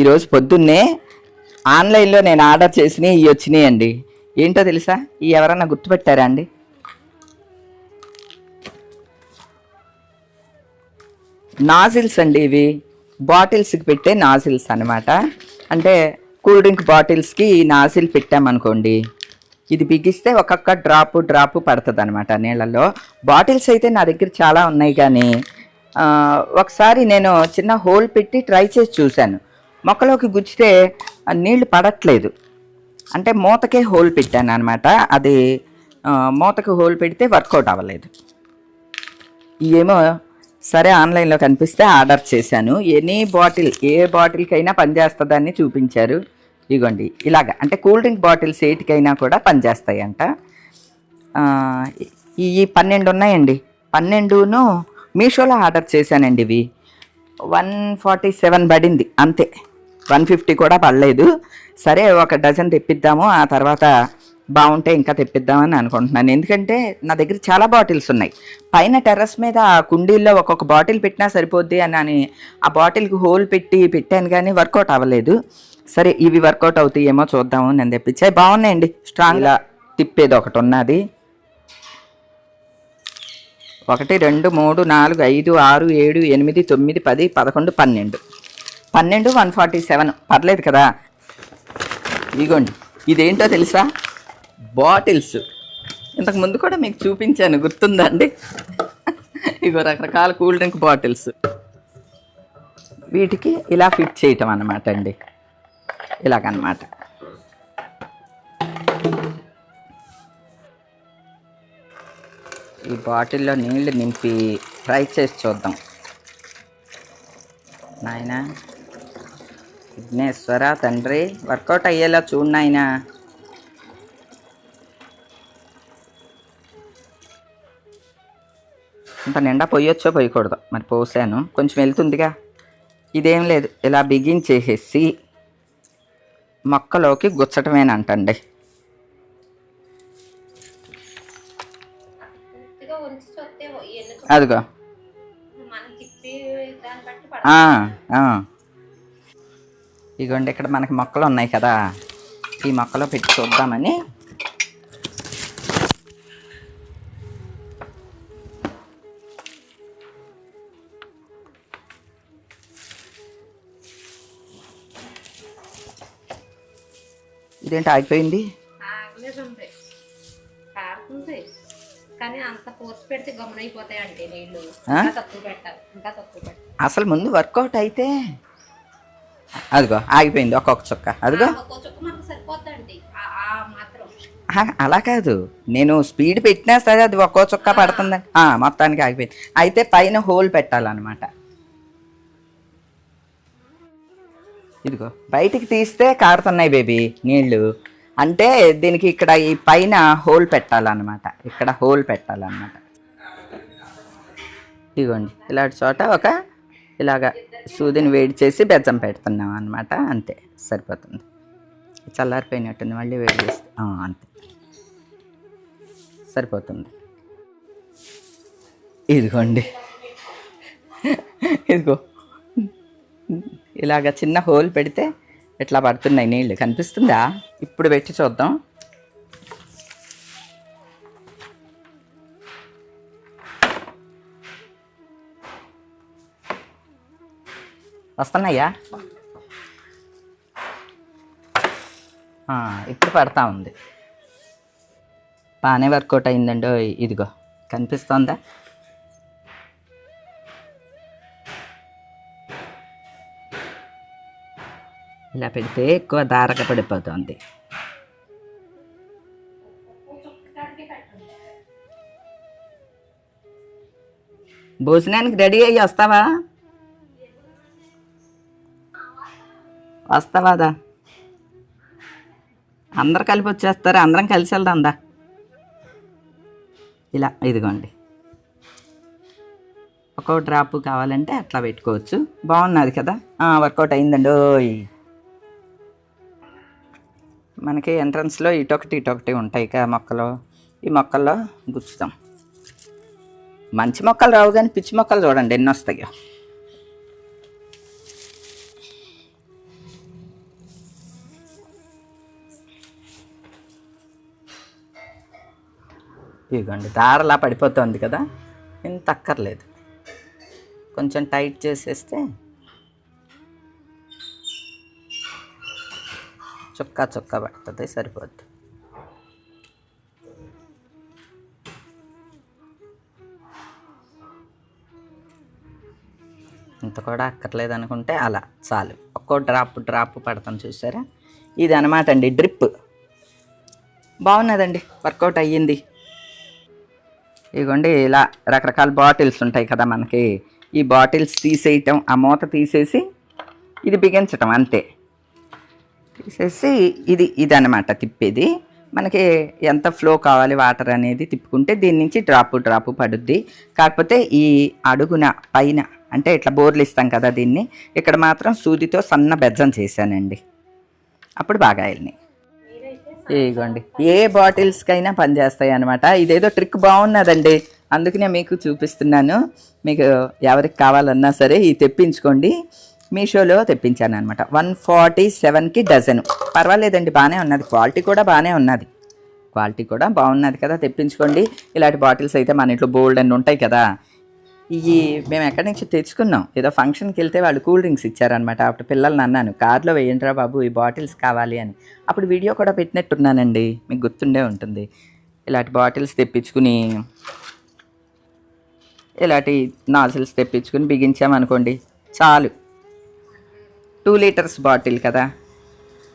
ఈరోజు పొద్దున్నే ఆన్లైన్లో నేను ఆర్డర్ చేసినవి ఇవి వచ్చినాయి అండి ఏంటో తెలుసా? ఈ ఎవరన్నా గుర్తుపెట్టారా అండి? నాజిల్స్ అండి ఇవి. బాటిల్స్కి పెట్టే నాజిల్స్ అన్నమాట. అంటే కూల్ డ్రింక్ బాటిల్స్కి ఈ నాజిల్ పెట్టామనుకోండి ఇది బిగిస్తే ఒక్కొక్క డ్రాప్ డ్రాప్ పడుతుంది అనమాట నీళ్ళల్లో. బాటిల్స్ అయితే నా దగ్గర చాలా ఉన్నాయి కానీ ఒకసారి నేను చిన్న హోల్ పెట్టి ట్రై చేసి చూశాను. మొక్కలోకి గుచ్చితే నీళ్ళు పడట్లేదు. అంటే మూతకే హోల్ పెట్టాను అనమాట అది మూతకు హోల్ పెడితే వర్కౌట్ అవ్వలేదు. ఏమో సరే ఆన్లైన్లో కనిపిస్తే ఆర్డర్ చేశాను. ఎనీ బాటిల్ ఏ బాటిల్కైనా పనిచేస్తుందని చూపించారు. ఇగోండి ఇలాగ. అంటే కూల్ డ్రింక్ బాటిల్స్ ఏటికైనా కూడా పనిచేస్తాయంట. ఈ పన్నెండు ఉన్నాయండి. పన్నెండును మీషోలో ఆర్డర్ చేశానండి ఇవి. వన్ ఫార్టీ సెవెన్ పడింది అంతే. వన్ ఫిఫ్టీ కూడా పడలేదు. సరే ఒక డజన్ తెప్పిద్దాము ఆ తర్వాత బాగుంటే ఇంకా తెప్పిద్దామని అనుకుంటున్నాను. ఎందుకంటే నా దగ్గర చాలా బాటిల్స్ ఉన్నాయి. పైన టెర్రస్ మీద ఆ కుండీల్లో ఒక్కొక్క బాటిల్ పెట్టినా సరిపోద్ది అని అని ఆ బాటిల్కి హోల్ పెట్టి పెట్టాను కానీ వర్కౌట్ అవ్వలేదు. సరే ఇవి వర్కౌట్ అవుతాయేమో చూద్దాము నేను తెప్పించాయి బాగున్నాయండి. స్ట్రాంగ్గా తిప్పేది ఒకటి ఉన్నది. ఒకటి రెండు మూడు నాలుగు ఐదు ఆరు ఏడు ఎనిమిది తొమ్మిది పది పదకొండు పన్నెండు. పన్నెండు వన్ ఫార్టీ సెవెన్. పర్లేదు కదా. ఇగోండి ఇదేంటో తెలుసా? బాటిల్స్. ఇంతకు ముందు కూడా మీకు చూపించాను. గుర్తుందండి ఇగో రకరకాల కూల్ డ్రింక్ బాటిల్స్. వీటికి ఇలా ఫిట్ చేయటం అన్నమాట అండి. ఇలాగనమాట. ఈ బాటిల్లో నీళ్ళు నింపి ఫ్రై చేసి చూద్దాం. నాయనా. విఘ్నేశ్వర తండ్రి. వర్కౌట్ అయ్యేలా చూడు నాయన. ఇంత నిండా పోయొచ్చో పోయకూడదు. మరి పోసాను. కొంచెం వెళ్తుందిగా. ఇదేం లేదు. ఇలా బిగించేసేసి మొక్కలోకి గుచ్చటమేనంటండి. అదిగో. ఇగోండి ఇక్కడ మనకి మొక్కలు ఉన్నాయి కదా. ఈ మొక్కలో పెట్టి చూద్దామని. ఇదేంటి ఆగిపోయింది? అసలు ముందు వర్కౌట్ అయితే అదిగో ఆగిపోయింది ఒక్కొక్క చుక్క. అదిగో. అలా కాదు. నేను స్పీడ్ పెట్టినా సరే అది ఒక్కో చుక్క పడుతుందండి. ఆ, మొత్తానికి ఆగిపోయింది. అయితే పైన హోల్ పెట్టాలన్నమాట. ఇదిగో బయటికి తీస్తే కారుతున్నాయి బేబీ నీళ్ళు. అంటే దీనికి ఇక్కడ ఈ పైన హోల్ పెట్టాలన్నమాట. ఇక్కడ హోల్ పెట్టాలన్నమాట. ఇదిగోండి ఇలాంటి చోట ఒక ఇలాగ సూదిని వేడి చేసి బెజ్జం పెడుతున్నాం అనమాట అంతే సరిపోతుంది. చల్లారిపోయినట్టుంది మళ్ళీ వేడి చేస్తే అంతే. సరిపోతుంది. ఇదిగోండి. ఇదిగో. ఇలాగ చిన్న హోల్ పెడితే ఇట్లా పడుతున్నాయి నీళ్ళు కనిపిస్తుందా? ఇప్పుడు పెట్టి చూద్దాం. వస్తున్నాయా? ఇప్పుడు పడతా ఉంది. బాగానే వర్కౌట్ అయిందండి. ఇదిగో కనిపిస్తోందా? ఇలా పెడితే ఎక్కువ ధారక పడిపోతుంది. భోజనానికి రెడీ అయ్యి వస్తావా? వస్తావాదా? అందరు కలిపి వచ్చేస్తారు అందరం కలిసి వెళ్దాందా ఇలా ఇదిగోండి. ఒక్కో డ్రాప్ కావాలంటే అట్లా పెట్టుకోవచ్చు. బాగున్నది కదా? వర్కౌట్ అయిందండి. ఓయ్. మనకి ఎంట్రన్స్లో ఇటొకటి ఇటొకటి ఉంటాయి కదా మొక్కలు. ఈ మొక్కల్లో గుచ్చుతాం. మంచి మొక్కలు రావు కానీ పిచ్చి మొక్కలు చూడండి ఎన్ని వస్తాయో ఇదిగోండి దారలా పడిపోతుంది కదా ఇంత అక్కర్లేదు. కొంచెం టైట్ చేసేస్తే చుక్క చుక్క పడుతుంది సరిపోద్ది. ఇంత కూడా అక్కర్లేదు అనుకుంటే అలా చాలు. ఒక్కో డ్రాప్ డ్రాప్ పడతాం చూసారా? ఇది అనమాట అండి డ్రిప్. బాగున్నదండి వర్కౌట్ అయ్యింది. ఇదిగోండి ఇలా రకరకాల బాటిల్స్ ఉంటాయి కదా మనకి. ఈ బాటిల్స్ తీసేయటం ఆ మూత తీసేసి ఇది బిగించటం అంతే. తీసేసి ఇది ఇది అనమాట తిప్పేది. మనకి ఎంత ఫ్లో కావాలి వాటర్ అనేది తిప్పుకుంటే దీని నుంచి డ్రాపు డ్రాపు పడుద్ది. కాకపోతే ఈ అడుగున పైన అంటే ఇట్లా బోర్లు ఇస్తాం కదా దీన్ని ఇక్కడ మాత్రం సూదితో సన్న బెజ్జం చేశానండి. అప్పుడు బాగా వెళ్ళినాయి ఇదిగోండి ఏ బాటిల్స్కైనా పనిచేస్తాయి అనమాట ఇదేదో ట్రిక్ బాగున్నదండి. అందుకనే మీకు చూపిస్తున్నాను. మీకు ఎవరికి కావాలన్నా సరే ఇది తెప్పించుకోండి. మీషోలో తెప్పించాను అనమాట వన్ ఫార్టీ సెవెన్కి డజను. పర్వాలేదండి బాగానే ఉన్నది. క్వాలిటీ కూడా బాగానే ఉన్నది. క్వాలిటీ కూడా బాగున్నది కదా తెప్పించుకోండి. ఇలాంటి బాటిల్స్ అయితే మన ఇంట్లో బోల్డ్ అని ఉంటాయి కదా. ఇవి మేము ఎక్కడి నుంచి తెచ్చుకున్నాం? ఏదో ఫంక్షన్కి వెళ్తే వాళ్ళు కూల్ డ్రింక్స్ ఇచ్చారనమాట అప్పుడు పిల్లల్ని అన్నాను కార్లో వేయండిరా బాబు ఈ బాటిల్స్ కావాలి అని. అప్పుడు వీడియో కూడా పెట్టినట్టున్నానండి. మీకు గుర్తుండే ఉంటుంది. ఇలాంటి బాటిల్స్ తెప్పించుకుని ఇలాంటి నాజిల్స్ తెప్పించుకుని బిగించామనుకోండి చాలు. టూ లీటర్స్ బాటిల్ కదా.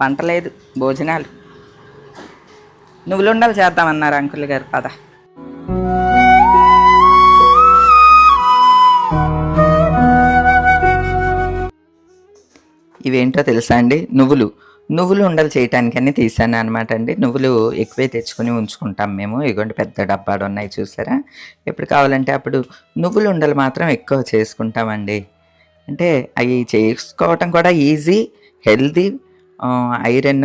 పంట లేదు భోజనాలు. నువ్వులుండలు చేద్దామన్నారు అంకుల్ గారు పదా. ఇవేంటో తెలుసా అండి? నువ్వులు. నువ్వులు ఉండలు చేయటానికని తీసాను అనమాట అండి. నువ్వులు ఎక్కువే తెచ్చుకొని ఉంచుకుంటాం మేము. ఇగోండి పెద్ద డబ్బాలు ఉన్నాయి చూసారా? ఎప్పుడు కావాలంటే అప్పుడు నువ్వులు ఉండలు మాత్రం ఎక్కువ చేసుకుంటామండి. అంటే అవి చేసుకోవటం కూడా ఈజీ హెల్దీ ఐరన్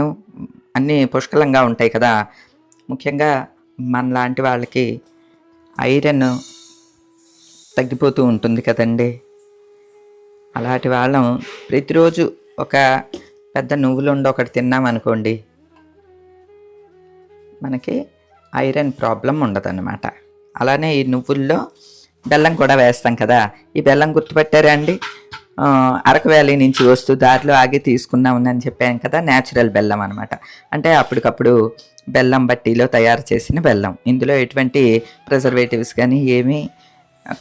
అన్నీ పుష్కలంగా ఉంటాయి కదా. ముఖ్యంగా మన లాంటి వాళ్ళకి ఐరన్ తగ్గిపోతూ ఉంటుంది కదండి. అలాంటి వాళ్ళం ప్రతిరోజు ఒక పెద్ద నువ్వులుండి ఒకటి తిన్నామనుకోండి మనకి ఐరన్ ప్రాబ్లం ఉండదన్నమాట. అలానే ఈ నువ్వుల్లో బెల్లం కూడా వేస్తాం కదా ఈ బెల్లం గుర్తుపెట్టారా అండి? అరకు వ్యాలీ నుంచి వస్తూ దారిలో ఆగి తీసుకున్నామని చెప్పాను కదా న్యాచురల్ బెల్లం అనమాట అంటే అప్పటికప్పుడు బెల్లం బట్టీలో తయారు చేసిన బెల్లం. ఇందులో ఎటువంటి ప్రిజర్వేటివ్స్ కానీ ఏమీ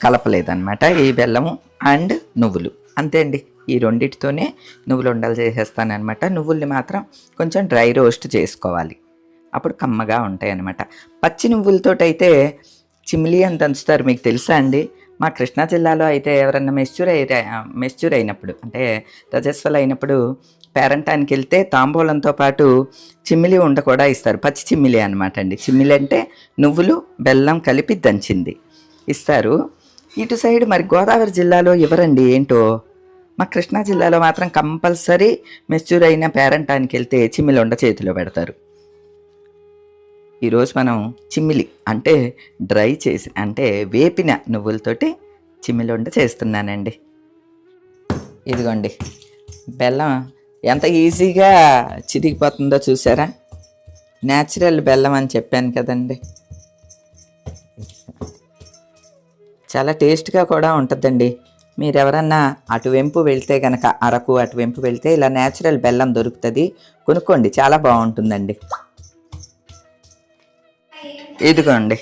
కలపలేదన్నమాట ఈ బెల్లము అండ్ నువ్వులు. అంతే అండి. ఈ రెండిటితోనే నువ్వులు ఉండలు చేసేస్తానమాట నువ్వుల్ని మాత్రం కొంచెం డ్రై రోస్ట్ చేసుకోవాలి. అప్పుడు కమ్మగా ఉంటాయి అన్నమాట పచ్చి నువ్వులతోటైతే చిమ్లీ అని దంచుతారు మీకు తెలుసా అండి? మా కృష్ణా జిల్లాలో అయితే ఎవరన్నా మెస్చూర్ అయి మెస్చూర్ అయినప్పుడు అంటే రజస్వల్ అయినప్పుడు పేరంటానికి వెళ్తే తాంబూలంతో పాటు చిమ్మిలి ఉండ కూడా ఇస్తారు. పచ్చి చిమ్మిలి అనమాట అండి. చిమ్మిలి అంటే నువ్వులు బెల్లం కలిపి దంచింది. ఇస్తారు. ఇటు సైడ్ మరి గోదావరి జిల్లాలో ఇవ్వరండి ఏంటో? మా కృష్ణా జిల్లాలో మాత్రం కంపల్సరీ మెచ్యూర్ అయిన పేరంటానికి వెళ్తే చిమ్మిలుండ చేతిలో పెడతారు. ఈరోజు మనం చిమ్మిలి అంటే డ్రై చేసి అంటే వేపిన నువ్వులతోటి చిమ్మిలుండ చేస్తున్నానండి. ఇదిగోండి. బెల్లం ఎంత ఈజీగా చిరిగిపోతుందో చూసారా? న్యాచురల్ బెల్లం అని చెప్పాను కదండి. చాలా టేస్ట్గా కూడా ఉంటుందండి. మీరెవరన్నా అటువెంపు వెళ్తే కనుక అరకు అటువెంపు వెళ్తే ఇలా న్యాచురల్ బెల్లం దొరుకుతుంది కొనుక్కోండి. చాలా బాగుంటుందండి. ఇదిగోండి.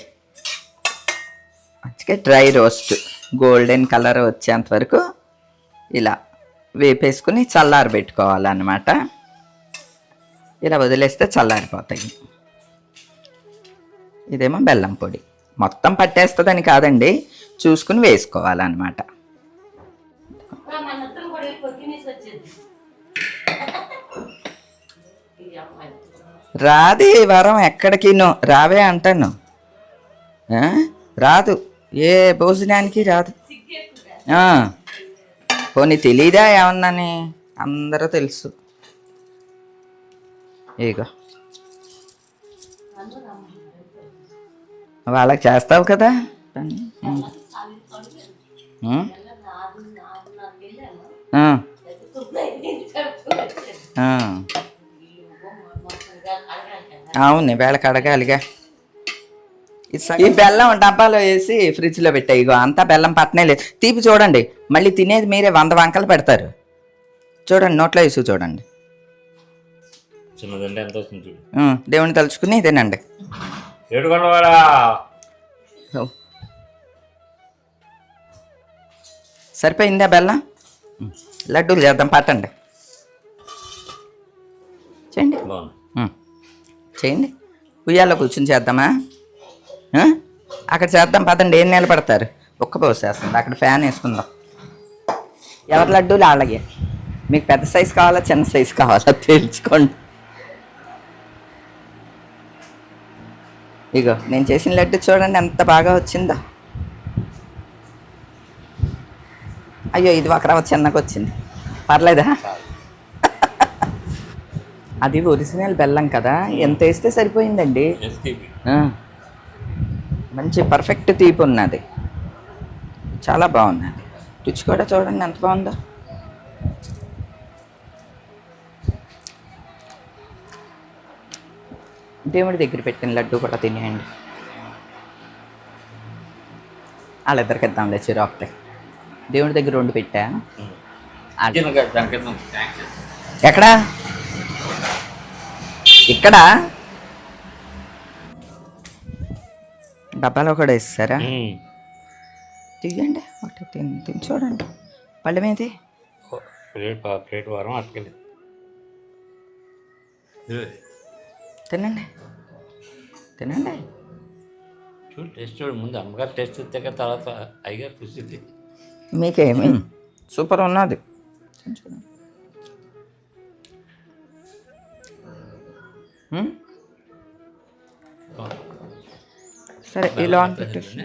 మంచిగా డ్రై రోస్ట్. గోల్డెన్ కలర్ వచ్చేంత వరకు ఇలా వేపేసుకుని చల్లారి పెట్టుకోవాలన్నమాట. ఇలా వదిలేస్తే చల్లారిపోతాయి. ఇదేమో బెల్లం పొడి. మొత్తం పట్టేస్తుందని కాదండి చూసుకుని వేసుకోవాలన్నమాట. రాది ఈ వరం ఎక్కడికినో రావే అంటాను? రాదు. ఏ భోజనానికి రాదు. ఆ. పోనీ తెలీదా ఏమన్నాని? అందరూ తెలుసు. ఇగో వాళ్ళకి చేస్తావు కదా. అవును వేళకి అడగాలిగా. ఈ బెల్లం డబ్బాలో వేసి ఫ్రిడ్జ్లో పెట్టాయి ఇగో అంతా బెల్లం పట్టనే లేదు. తీపి చూడండి మళ్ళీ తినేది మీరే వంద వంకలు పెడతారు. చూడండి నోట్లో వేసి చూడండి. దేవుని తలుచుకుని తినండి. సరిపోయిందా బెల్లం? లడ్డూలు చేద్దాం పట్టండి. చేయండి. చేయండి. ఉయ్యాలో కూర్చుని చేద్దామా? అక్కడ చేద్దాం పదండి. ఏం నిలబడతారు ఒక్క పోసేస్తుంది అక్కడ ఫ్యాన్ వేసుకుందాం. ఎవరి లడ్డూలు అలాగే మీకు పెద్ద సైజు కావాలా చిన్న సైజు కావాలా? తేల్చుకోండి ఇగో నేను చేసిన లడ్డు చూడండి ఎంత బాగా వచ్చిందో. అయ్యో ఇది ఒక రవ్వ చిన్నగా వచ్చింది పర్లేదా? అది ఒరిజినల్ బెల్లం కదా ఎంత వేస్తే సరిపోయిందండి. మంచి పర్ఫెక్ట్ తీపి ఉన్నది. చాలా బాగున్నది. రుచి కూడా చూడండి ఎంత బాగుందో. దేవుడి దగ్గర పెట్టిన లడ్డు కూడా తినేయండి. వాళ్ళిద్దరికి ఇద్దాంలే చిరాకుతాయి దేవుడి దగ్గర రెండు పెట్టా. ఎక్కడా? ఇక్కడ? డబ్బాలో కూడా వేస్తారా? ఉమ్. తీయండి. ఒకటి తిని తిని చూడండి. పళ్ళెం ఏది? ఓ, ప్లేట్ వారం అట్టుకెళ్ళి తినండి. తినండి. చూడు టేస్ట్ చూడు. ముందు అమ్మగారు టేస్ట్ ఇస్తే తర్వాత అయ్యగారు చూసింది మీకేమి? సూపర్ ఉన్నది. సరే లోన్ పెట్టేసి.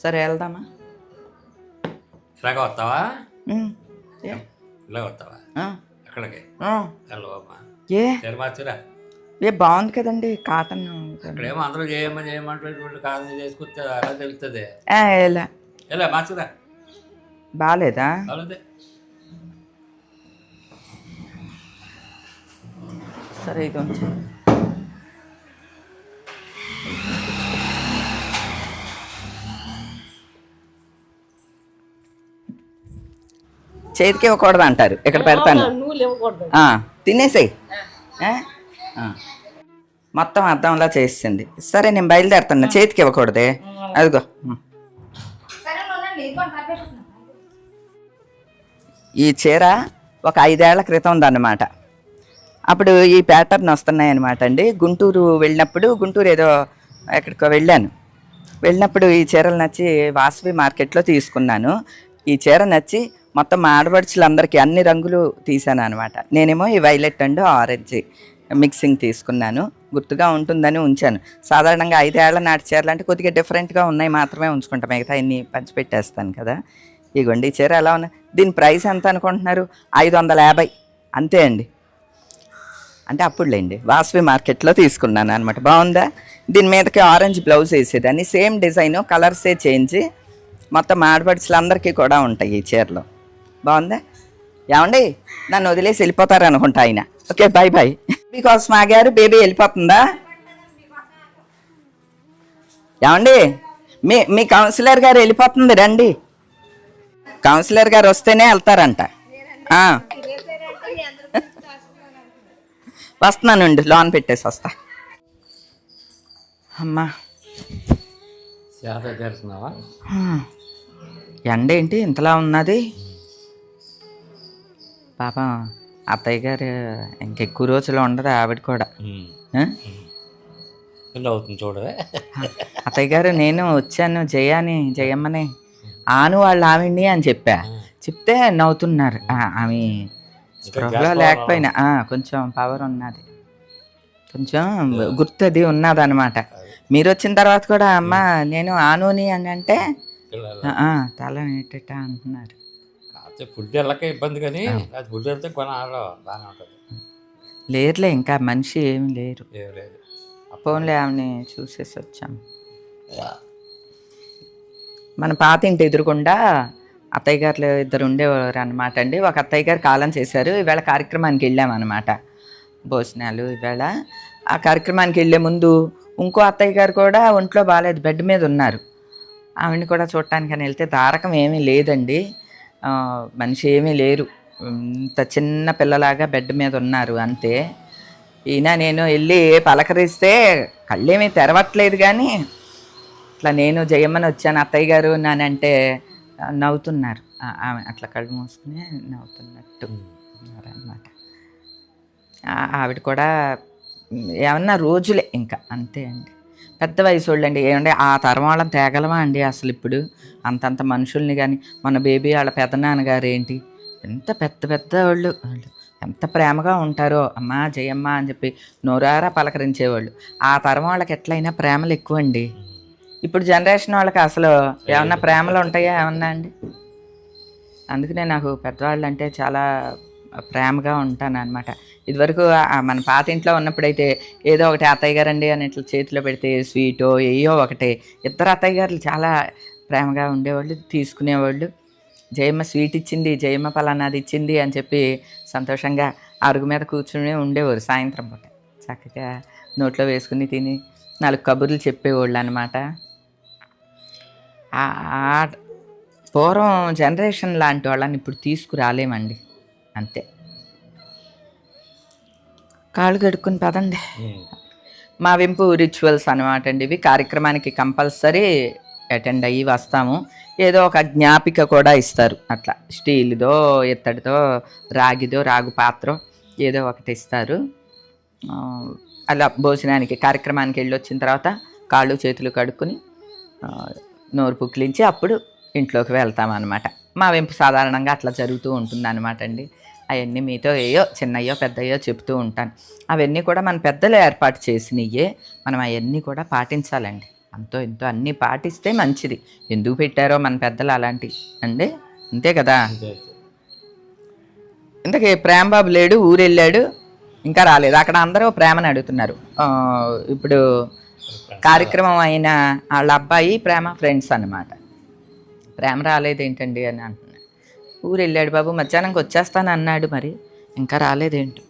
సరే వెళ్దామా? ఇలాగ వస్తావా? ఇలా ఏ బాగుంది కదండి కాటన్ ఇక్కడేమో అందరూ చేయమని చేసుకొస్తే అలా తెలుస్తుంది ఎలా? ఎలా మార్చురా బాగాలేదా అలాదే సరే ఇది ఉంచు. చేతికి ఇవ్వకూడదు అంటారు ఇక్కడ పెడతాను? ఆ, తినేసేయ్. ఆ? ఆ. మొత్తం అద్దంలా చేసింది. సరే నేను బయలుదేరుతున్నా. చేతికి ఇవ్వకూడదే. అదిగో. ఈ చీర ఒక ఐదేళ్ళ క్రితం ఉందన్నమాట. అప్పుడు ఈ ప్యాటర్న్ వస్తున్నాయి అనమాట అండి. గుంటూరు వెళ్ళినప్పుడు గుంటూరు ఏదో ఎక్కడికో వెళ్ళాను. వెళ్ళినప్పుడు ఈ చీరలు నచ్చి వాసవి మార్కెట్లో తీసుకున్నాను. ఈ చీర నచ్చి మొత్తం ఆడపడుచులందరికీ అన్ని రంగులు తీసాను అనమాట నేనేమో ఈ వైలెట్ అండ్ ఆరెంజ్ మిక్సింగ్ తీసుకున్నాను. గుర్తుగా ఉంటుందని ఉంచాను. సాధారణంగా ఐదేళ్ళ నాటి చీరలు అంటే కొద్దిగా డిఫరెంట్గా ఉన్నాయి మాత్రమే ఉంచుకుంటాం. మిగతా ఇన్ని పంచిపెట్టేస్తాను కదా. ఇగోండి ఈ చీర ఎలా ఉన్నాయి దీని ప్రైస్ ఎంత అనుకుంటున్నారు? ఐదు వందల యాభై. అంతే అండి. అంటే అప్పుడులేండి. వాసవి మార్కెట్లో తీసుకున్నాను అనమాట బాగుందా? దీని మీదకి ఆరెంజ్ బ్లౌజ్ వేసేదాన్ని. సేమ్ డిజైన్ కలర్సే చేంజ్. మొత్తం ఆడపడుచులందరికీ కూడా ఉంటాయి ఈ చీరలు. బాగుందా? ఏమండి? నన్ను వదిలేసి వెళ్ళిపోతారు అనుకుంటా ఆయన. ఓకే బాయ్ బాయ్ మీకోసం ఆగారు బేబీ వెళ్ళిపోతుందా? ఏమండి? మీ మీ కౌన్సిలర్ గారు వెళ్ళిపోతుంది రండి. కౌన్సిలర్ గారు వస్తేనే వెళ్తారంట. వస్తున్నానండి లోన్ పెట్టేసి వస్తా. అమ్మా. ఎండ ఏంటి ఇంతలా ఉన్నది? పాపం అత్తయ్య గారు ఇంకెక్కువ రోజులు ఉండదు ఆవిడ కూడా. అవుతుంది చూడవే. అత్తయ్య గారు నేను వచ్చాను జయాని జయమ్మని. ఆను వాళ్ళ ఆవిడ్ని అని చెప్పా. చెప్తే నవ్వుతున్నారు. ఆమె స్పృహలో లేకపోయినా కొంచెం పవర్ ఉన్నది. కొంచెం గుర్తది ఉన్నది అనమాట మీరు వచ్చిన తర్వాత కూడా అమ్మ నేను ఆనుని అని అంటే తల నెట్టట అంటున్నారు. ఫుడ్ వెళ్ళకే ఇబ్బంది కానీ అది ఫుడ్ వెళ్తే కొనాలో బాగానే ఉంటుంది. లేరులే ఇంకా మనిషి ఏమి లేరు. ఏం లేదు. ఫోన్లే ఆమెని చూసేసి వచ్చాం. మన పాత ఇంటి ఎదురుగుండా అత్తయ్య గారు ఇద్దరు ఉండేవారు అనమాట అండి. ఒక అత్తయ్య గారు కాలం చేశారు. ఇవాళ కార్యక్రమానికి వెళ్ళామన్నమాట భోజనాలు ఇవాళ. ఆ కార్యక్రమానికి వెళ్ళే ముందు ఇంకో అత్తయ్య గారు కూడా ఒంట్లో బాగాలేదు బెడ్ మీద ఉన్నారు. ఆవిడని కూడా చూడటానికని వెళ్తే తారకం ఏమీ లేదండి. మనిషి ఏమీ లేరు. ఇంత చిన్న పిల్లలాగా బెడ్ మీద ఉన్నారు అంతే. ఈయన నేను వెళ్ళి పలకరిస్తే కళ్ళేమీ తెరవట్లేదు కానీ ఇట్లా నేను జయమ్మని వచ్చాను అత్తయ్య గారు నానంటే నవ్వుతున్నారు. ఆమె అట్లా కళ్ళు మూసుకుని నవ్వుతున్నట్టు అన్నమాట ఆవిడ కూడా ఏమన్నా రోజులే ఇంకా అంతే అండి. పెద్ద వయసు వాళ్ళు అండి ఏమంటే ఆ తరం వాళ్ళని తేగలమా అండి అసలు ఇప్పుడు? అంతంత మనుషుల్ని కానీ మన బేబీ వాళ్ళ పెదనాన్నగారు ఏంటి? ఎంత పెద్ద పెద్ద వాళ్ళు. వాళ్ళు ఎంత ప్రేమగా ఉంటారో అమ్మా జయమ్మ అని చెప్పి నోరారా పలకరించేవాళ్ళు. ఆ తరం వాళ్ళకి ఎట్లయినా ప్రేమలు ఎక్కువ అండి ఇప్పుడు జనరేషన్ వాళ్ళకి అసలు ఏమన్నా ప్రేమలు ఉంటాయా ఏమన్నా అండి? అందుకనే నాకు పెద్దవాళ్ళు అంటే చాలా ప్రేమగా ఉంటాను అనమాట ఇదివరకు మన పాత ఇంట్లో ఉన్నప్పుడైతే ఏదో ఒకటి అత్తయ్య గారండి అని ఇట్లా చేతిలో పెడితే స్వీటో ఏయో ఒకటే. ఇద్దరు అత్తయ్య గారులు చాలా ప్రేమగా ఉండేవాళ్ళు తీసుకునేవాళ్ళు. జయమ్మ స్వీట్ ఇచ్చింది జయమ్మ పలానాది ఇచ్చింది అని చెప్పి సంతోషంగా అరుగు మీద కూర్చుని ఉండేవారు సాయంత్రం పూట. చక్కగా నోట్లో వేసుకుని తిని నాలుగు కబుర్లు చెప్పేవాళ్ళు అనమాట పూర్వం జనరేషన్ లాంటి వాళ్ళని ఇప్పుడు తీసుకురాలేమండి. అంతే. కాళ్ళు కడుక్కుని పదండి. మా వెంపు రిచువల్స్ అనమాట అండి ఇవి. కార్యక్రమానికి కంపల్సరీ అటెండ్ అయ్యి వస్తాము. ఏదో ఒక జ్ఞాపిక కూడా ఇస్తారు. అట్లా స్టీల్దో ఇత్తడితో రాగిదో రాగు పాత్ర ఏదో ఒకటి ఇస్తారు. ఆ, అలా భోజనానికి కార్యక్రమానికి వెళ్ళి వచ్చిన తర్వాత కాళ్ళు చేతులు కడుక్కుని నోరు పుక్కిలించి అప్పుడు ఇంట్లోకి వెళ్తాం అనమాట మా వెంపు సాధారణంగా అట్లా జరుగుతూ ఉంటుంది అనమాట అండి. అవన్నీ మీతో ఏయో చిన్నయ్యో పెద్దయ్యో చెప్తూ ఉంటాను. అవన్నీ కూడా మన పెద్దలు ఏర్పాటు చేసినయ్యే మనం అవన్నీ కూడా పాటించాలండి. అంతో ఇంతో అన్నీ పాటిస్తే మంచిది. ఎందుకు పెట్టారో మన పెద్దలు అలాంటి అండి? అంతే కదా? ఇంతకీ ప్రేమబాబు లేడు ఊరు వెళ్ళాడు ఇంకా రాలేదు. అక్కడ అందరూ ప్రేమని అడుగుతున్నారు. ఇప్పుడు కార్యక్రమం అయిన వాళ్ళ అబ్బాయి ప్రేమ ఫ్రెండ్స్ అన్నమాట. ప్రేమ రాలేదేంటండి అని అంటున్నాడు ఊరు వెళ్ళాడు బాబు మధ్యాహ్నంకి వచ్చేస్తాను అన్నాడు మరి. ఇంకా రాలేదేంటి.